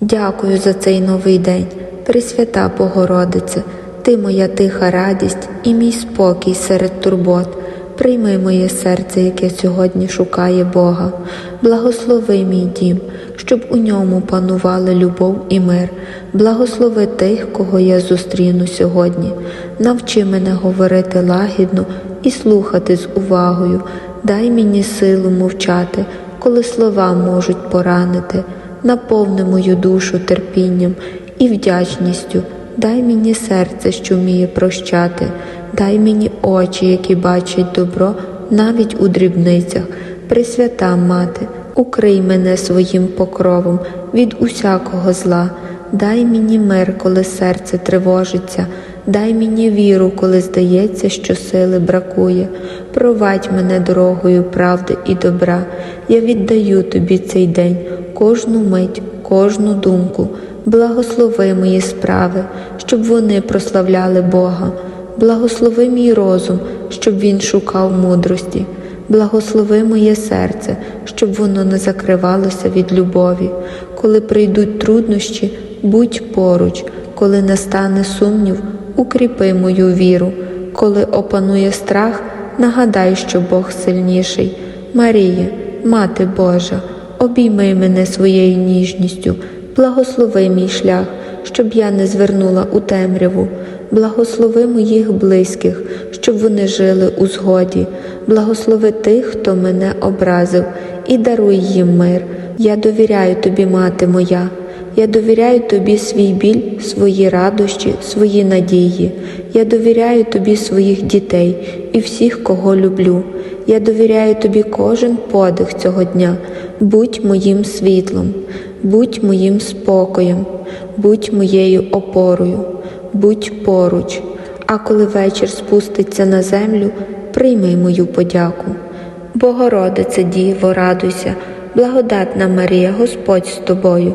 Дякую за цей новий день, Пресвята Богородице, Ти моя тиха радість і мій спокій серед турбот. Прийми моє серце, яке сьогодні шукає Бога. Благослови мій дім, щоб у ньому панували любов і мир. Благослови тих, кого я зустріну сьогодні. Навчи мене говорити лагідно і слухати з увагою. Дай мені силу мовчати, коли слова можуть поранити. Наповни мою душу терпінням і вдячністю. Дай мені серце, що вміє прощати, дай мені очі, які бачать добро навіть у дрібницях. Пресвята мати, укрий мене своїм покровом від усякого зла. Дай мені мир, коли серце тривожиться, дай мені віру, коли здається, що сили бракує. Провадь мене дорогою правди і добра. Я віддаю тобі цей день, кожну мить, кожну думку. Благослови мої справи, щоб вони прославляли Бога. Благослови мій розум, щоб він шукав мудрості. Благослови моє серце, щоб воно не закривалося від любові. Коли прийдуть труднощі, будь поруч, коли настане сумнів, укріпи мою віру. Коли опанує страх, нагадай, що Бог сильніший. Марія, Мати Божа, обійми мене своєю ніжністю, благослови мій шлях, щоб я не звернула у темряву. Благослови моїх близьких, щоб вони жили у згоді. Благослови тих, хто мене образив, і даруй їм мир. Я довіряю тобі, мати моя. Я довіряю тобі свій біль, свої радощі, свої надії. Я довіряю тобі своїх дітей і всіх, кого люблю. Я довіряю тобі кожен подих цього дня. Будь моїм світлом, будь моїм спокоєм, будь моєю опорою, будь поруч. А коли вечір спуститься на землю, прийми мою подяку. Богородице Діво, радуйся, благодатна Марія, Господь з тобою,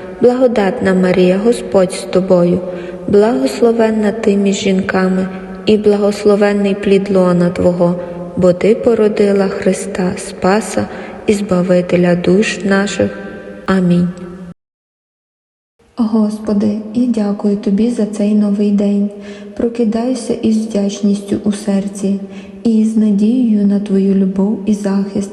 благодатна Марія, Господь з тобою, благословенна ти між жінками і благословенний плід лона Твого, бо Ти породила Христа Спаса і Збавителя душ наших. Амінь. Господи, я дякую Тобі за цей новий день. Прокидаюся із вдячністю у серці і з надією на Твою любов і захист.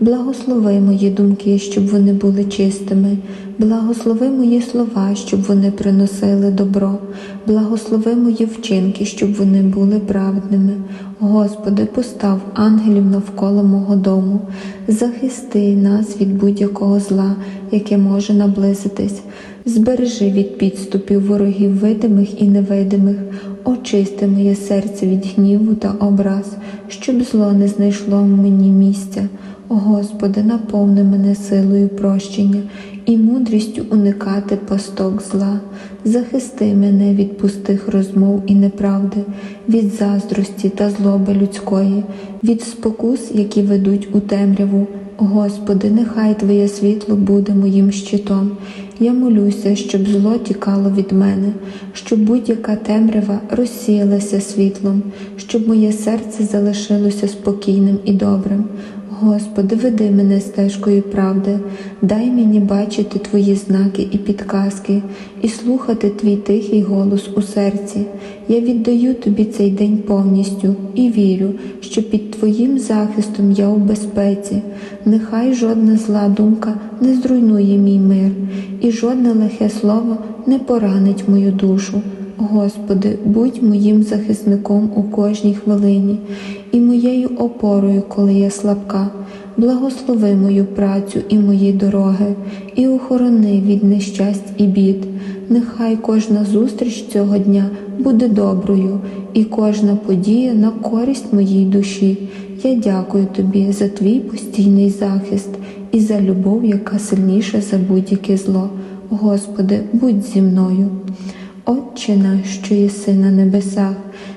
Благослови мої думки, щоб вони були чистими, благослови мої слова, щоб вони приносили добро, благослови мої вчинки, щоб вони були праведними. Господи, постав ангелів навколо мого дому, захисти нас від будь-якого зла, яке може наблизитись. Збережи від підступів ворогів видимих і невидимих, очисти моє серце від гніву та образ, щоб зло не знайшло в мені місця. Господи, наповни мене силою прощення і мудрістю уникати пасток зла, захисти мене від пустих розмов і неправди, від заздрості та злоби людської, від спокус, які ведуть у темряву. Господи, нехай Твоє світло буде моїм щитом. Я молюся, щоб зло тікало від мене, щоб будь-яка темрява розсіялася світлом, щоб моє серце залишилося спокійним і добрим. Господи, веди мене стежкою правди, дай мені бачити Твої знаки і підказки, і слухати Твій тихий голос у серці. Я віддаю Тобі цей день повністю і вірю, що під Твоїм захистом я у безпеці. Нехай жодна зла думка не зруйнує мій мир, і жодне лихе слово не поранить мою душу. Господи, будь моїм захисником у кожній хвилині і моєю опорою, коли я слабка. Благослови мою працю і мої дороги, і охорони від нещасть і бід. Нехай кожна зустріч цього дня буде доброю, і кожна подія на користь моїй душі. Я дякую тобі за твій постійний захист і за любов, яка сильніша за будь-яке зло. Господи, будь зі мною. Отче наш, що єси на небесах,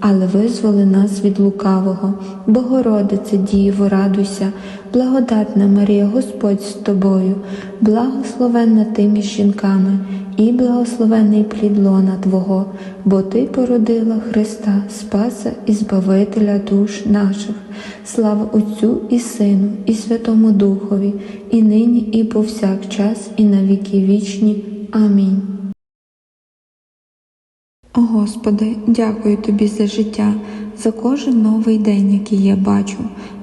але визволи нас від лукавого. Богородице, Діво, радуйся, благодатна Марія, Господь з тобою, благословенна ти між жінками, і благословений плід лона Твого, бо Ти породила Христа, Спаса і Збавителя душ наших. Слава Отцю і Сину, і Святому Духові, і нині, і повсякчас, і на віки вічні. Амінь. Господи, дякую Тобі за життя, за кожен новий день, який я бачу,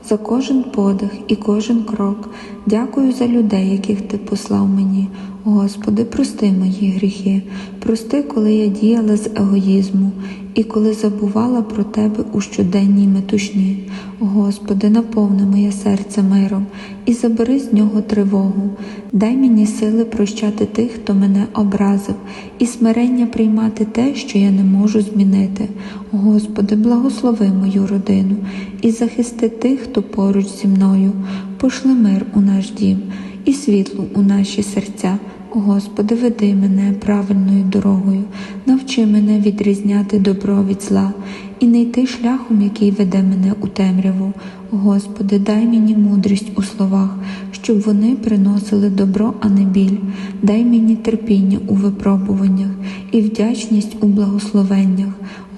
за кожен подих і кожен крок. Дякую за людей, яких Ти послав мені. Господи, прости мої гріхи, прости, коли я діяла з егоїзму і коли забувала про Тебе у щоденній метушні. Господи, наповни моє серце миром і забери з нього тривогу. Дай мені сили прощати тих, хто мене образив, і смирення приймати те, що я не можу змінити. Господи, благослови мою родину і захисти тих, хто поруч зі мною. Пошли мир у наш дім і світло у наші серця. Господи, веди мене правильною дорогою, навчи мене відрізняти добро від зла і не йти шляхом, який веде мене у темряву. Господи, дай мені мудрість у словах, щоб вони приносили добро, а не біль. Дай мені терпіння у випробуваннях і вдячність у благословеннях.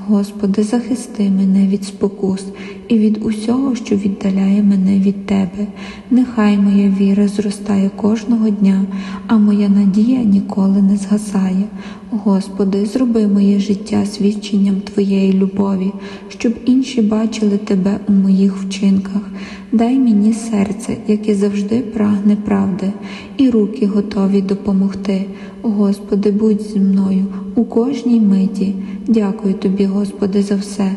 Господи, захисти мене від спокус і від усього, що віддаляє мене від Тебе. Нехай моя віра зростає кожного дня, а моя надія ніколи не згасає. Господи, зроби моє життя свідченням Твоєї любові, щоб інші бачили Тебе у моїх вчинках. Дай мені серце, яке завжди прагне правди, і руки готові допомогти. Господи, будь зі мною у кожній миті. Дякую Тобі, Господи, за все.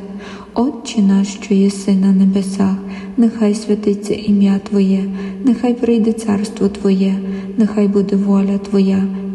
Отче наш, що єси на небесах, нехай святиться ім'я Твоє, нехай прийде царство Твоє, нехай буде воля Твоя,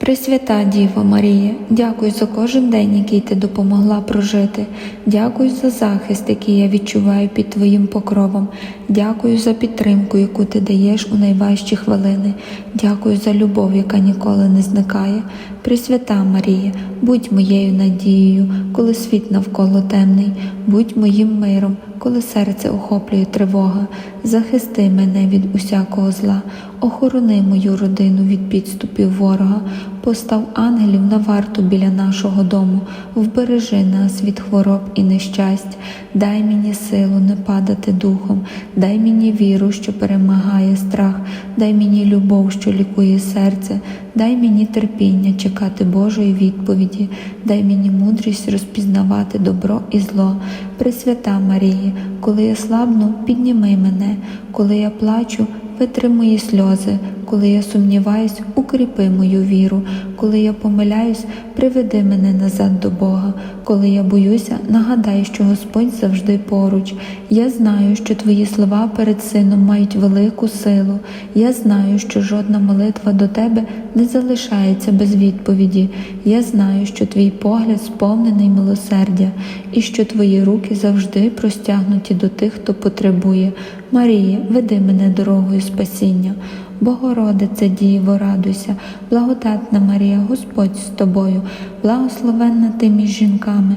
Пресвята Діво Марія, дякую за кожен день, який ти допомогла прожити. Дякую за захист, який я відчуваю під Твоїм покровом. Дякую за підтримку, яку ти даєш у найважчі хвилини. Дякую за любов, яка ніколи не зникає. Пресвята Марія, будь моєю надією, коли світ навколо темний, будь моїм миром, коли серце охоплює тривога. Захисти мене від усякого зла, охорони мою родину від підступів ворога, постав ангелів на варту біля нашого дому, вбережи нас від хвороб і нещасть, дай мені силу не падати духом, дай мені віру, що перемагає страх, дай мені любов, що лікує серце, дай мені терпіння чекати Божої відповіді, дай мені мудрість розпізнавати добро і зло. Пресвята Марії, коли я слабну, підніми мене, коли я плачу, витри мої сльози, коли я сумніваюсь, укріпи мою віру, коли я помиляюсь, приведи мене назад до Бога, коли я боюся, нагадай, що Господь завжди поруч. Я знаю, що Твої слова перед сином мають велику силу. Я знаю, що жодна молитва до Тебе не залишається без відповіді. Я знаю, що Твій погляд сповнений милосердя, і що Твої руки завжди простягнуті до тих, хто потребує. Марія, веди мене дорогою спасіння. Богородице Діво, радуйся, благодатна Марія, Господь з тобою, благословенна ти між жінками,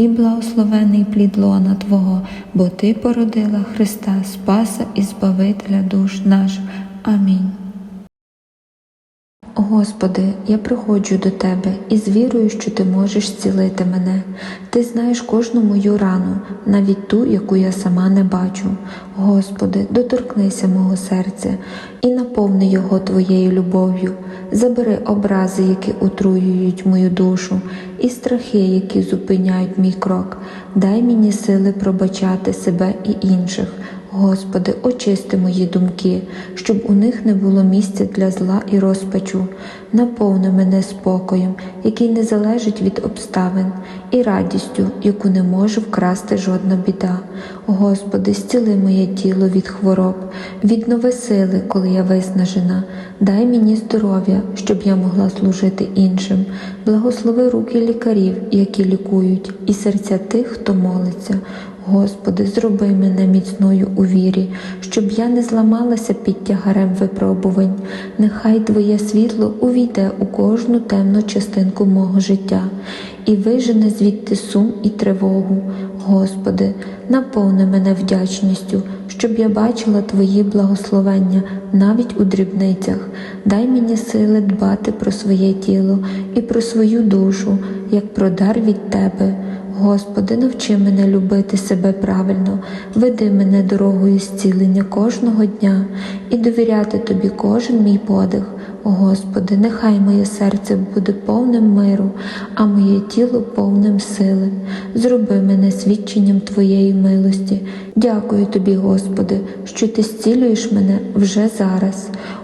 і благословений плід лона Твого, бо Ти породила Христа Спаса і Збавителя душ наших. Амінь. Господи, я приходжу до Тебе і з вірою, що Ти можеш зцілити мене. Ти знаєш кожну мою рану, навіть ту, яку я сама не бачу. Господи, доторкнися мого серця і наповни його Твоєю любов'ю. Забери образи, які отруюють мою душу, і страхи, які зупиняють мій крок. Дай мені сили пробачати себе і інших. Господи, очисти мої думки, щоб у них не було місця для зла і розпачу. Наповни мене спокоєм, який не залежить від обставин, і радістю, яку не може вкрасти жодна біда. Господи, зціли моє тіло від хвороб, віднови сили, коли я виснажена. Дай мені здоров'я, щоб я могла служити іншим. Благослови руки лікарів, які лікують, і серця тих, хто молиться. Господи, зроби мене міцною у вірі, щоб я не зламалася під тягарем випробувань. Нехай Твоє світло увійде у кожну темну частинку мого життя і вижене звідти сум і тривогу. Господи, наповни мене вдячністю, щоб я бачила Твої благословення навіть у дрібницях. Дай мені сили дбати про своє тіло і про свою душу, як про дар від Тебе. Господи, навчи мене любити себе правильно, веди мене дорогою зцілення кожного дня і довіряти Тобі кожен мій подих. Господи, нехай моє серце буде повним миру, а моє тіло повним сили. Зроби мене свідченням Твоєї милості. Дякую Тобі, Господи, що Ти зцілюєш мене вже зараз.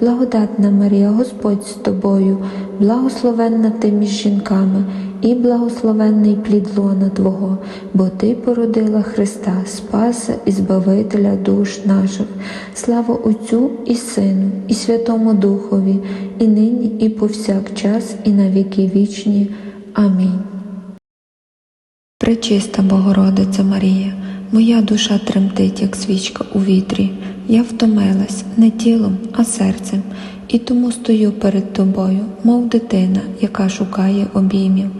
благодатна Марія, Господь з тобою, благословенна ти між жінками, і благословенний плід лона Твого, бо Ти породила Христа, Спаса і Збавителя душ наших. Слава Отцю і Сину, і Святому Духові, і нині, і повсякчас, і на віки вічні. Амінь. Пречиста Богородице Марія, моя душа тремтить, як свічка у вітрі. Я втомилась не тілом, а серцем, і тому стою перед тобою, мов дитина, яка шукає обіймів.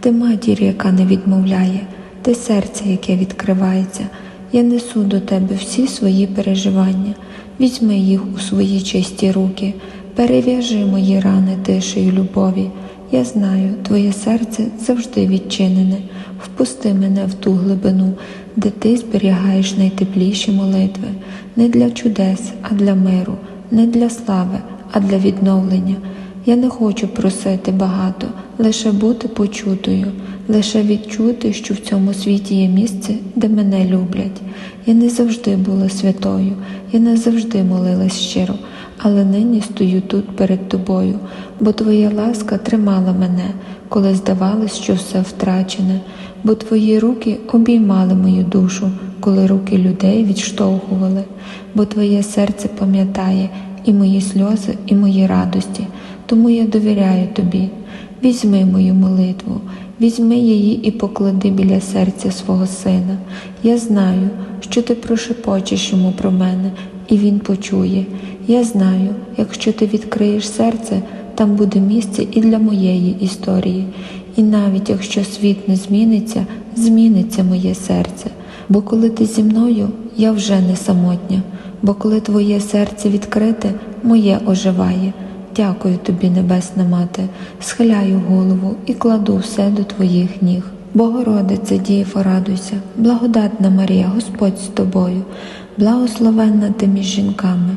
Ти матір, яка не відмовляє, ти серце, яке відкривається. Я несу до тебе всі свої переживання, візьми їх у свої чисті руки, перев'яжи мої рани тишею любові. Я знаю, твоє серце завжди відчинене. Впусти мене в ту глибину, де ти зберігаєш найтепліші молитви, не для чудес, а для миру, не для слави, а для відновлення. Я не хочу просити багато, лише бути почутою, лише відчути, що в цьому світі є місце, де мене люблять. Я не завжди була святою, я не завжди молилась щиро, але нині стою тут перед тобою, бо твоя ласка тримала мене, коли здавалось, що все втрачене, бо твої руки обіймали мою душу, коли руки людей відштовхували, бо твоє серце пам'ятає і мої сльози, і мої радості, тому я довіряю тобі. Візьми мою молитву, візьми її і поклади біля серця свого сина. Я знаю, що ти прошепочеш йому про мене, і він почує. Я знаю, якщо ти відкриєш серце, там буде місце і для моєї історії. І навіть якщо світ не зміниться, зміниться моє серце. Бо коли ти зі мною, я вже не самотня, бо коли твоє серце відкрите, моє оживає. Дякую тобі, Небесна Мати, схиляю голову і кладу все до твоїх ніг. Богородице, Дієво, радуйся, благодатна Марія, Господь з тобою, благословенна ти між жінками,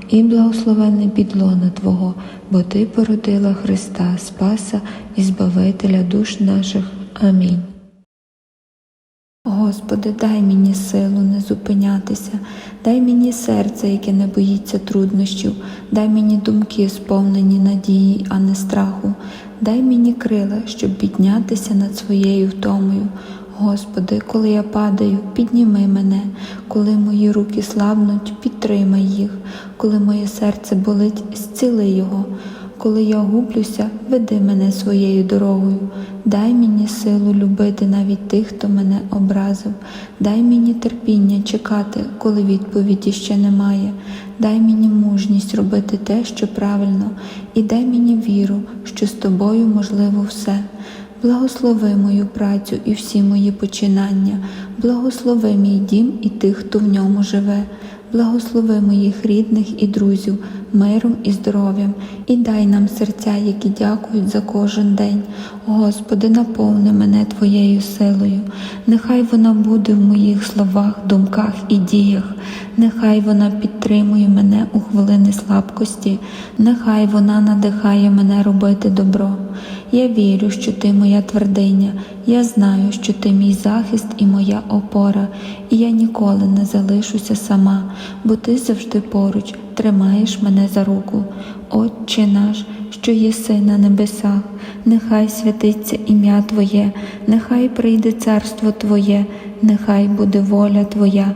і благословенний підлона Твого, бо Ти породила Христа, Спаса і Збавителя душ наших. Амінь. Господи, дай мені силу не зупинятися, дай мені серце, яке не боїться труднощів, дай мені думки, сповнені надії, а не страху, дай мені крила, щоб піднятися над своєю втомою. Господи, коли я падаю, підніми мене, коли мої руки слабнуть, підтримай їх, коли моє серце болить, зціли його. Коли я гублюся, веди мене своєю дорогою, дай мені силу любити навіть тих, хто мене образив, дай мені терпіння чекати, коли відповіді ще немає, дай мені мужність робити те, що правильно, і дай мені віру, що з тобою можливо все. Благослови мою працю і всі мої починання, благослови мій дім і тих, хто в ньому живе. Благослови моїх рідних і друзів миром і здоров'ям, і дай нам серця, які дякують за кожен день. Господи, наповни мене Твоєю силою. Нехай вона буде в моїх словах, думках і діях. Нехай вона підтримує мене у хвилини слабкості, нехай вона надихає мене робити добро. Я вірю, що ти моя твердиня, я знаю, що ти мій захист і моя опора, і я ніколи не залишуся сама, бо ти завжди поруч тримаєш мене за руку. Отче наш, що єси на небесах, нехай святиться ім'я Твоє, нехай прийде царство Твоє, нехай буде воля Твоя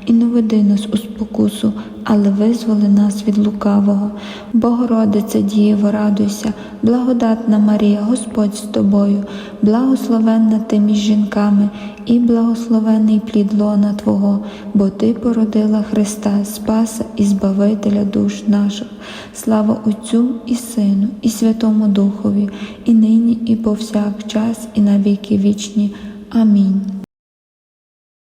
і не веди нас у спокусу, але визволи нас від лукавого. Богородиця Дієво, радуйся, благодатна Марія, Господь з тобою, благословенна ти між жінками, і благословений плід лона Твого, бо Ти породила Христа, Спаса і Збавителя душ наших. Слава Отцю і Сину, і Святому Духові, і нині, і повсякчас, і на віки вічні. Амінь.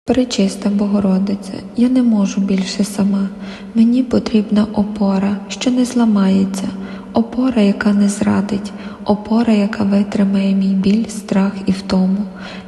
Пречиста Богородице, я не можу більше сама. Мені потрібна опора, що не зламається, опора, яка не зрадить, опора, яка витримає мій біль, страх і втому.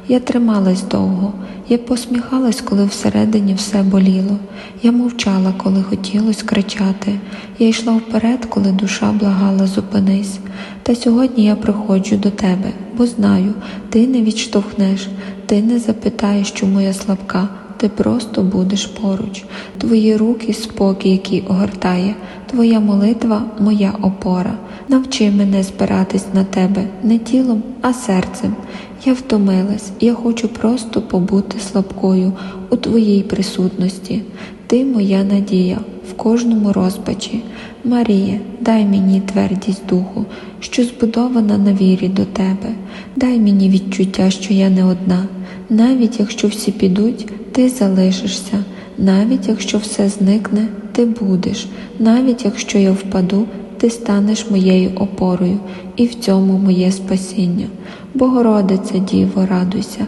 Я трималась довго, я посміхалась, коли всередині все боліло. Я мовчала, коли хотілось кричати. Я йшла вперед, коли душа благала зупинись. Та сьогодні я приходжу до тебе, бо знаю, ти не відштовхнеш, ти не запитаєш, чому я слабка. Ти просто будеш поруч, твої руки спокій, який огортає, твоя молитва моя опора. Навчи мене збиратись на тебе не тілом, а серцем. Я втомилась, я хочу просто побути слабкою у твоїй присутності. Ти моя надія в кожному розпачі. Марія, дай мені твердість духу, що збудована на вірі до тебе. Дай мені відчуття, що я не одна. Навіть якщо всі підуть, ти залишишся. Навіть якщо все зникне, ти будеш. Навіть якщо я впаду, ти станеш моєю опорою, і в цьому моє спасіння. Богородице, Діво, радуйся,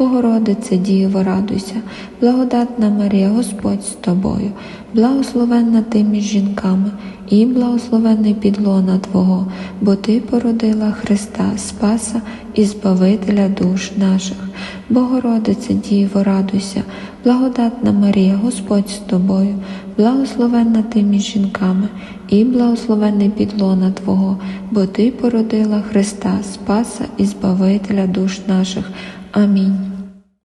Богородице, Діво, радуйся, благодатна Марія, Господь з тобою, благословенна ти між жінками, і благословений підлона Твого, бо Ти породила Христа, Спаса і Збавителя душ наших. Богородице, Діво, радуйся, благодатна Марія, Господь з тобою, благословенна ти між жінками, і благословений підлона Твого, бо Ти породила Христа, Спаса і Збавителя душ наших. Амінь.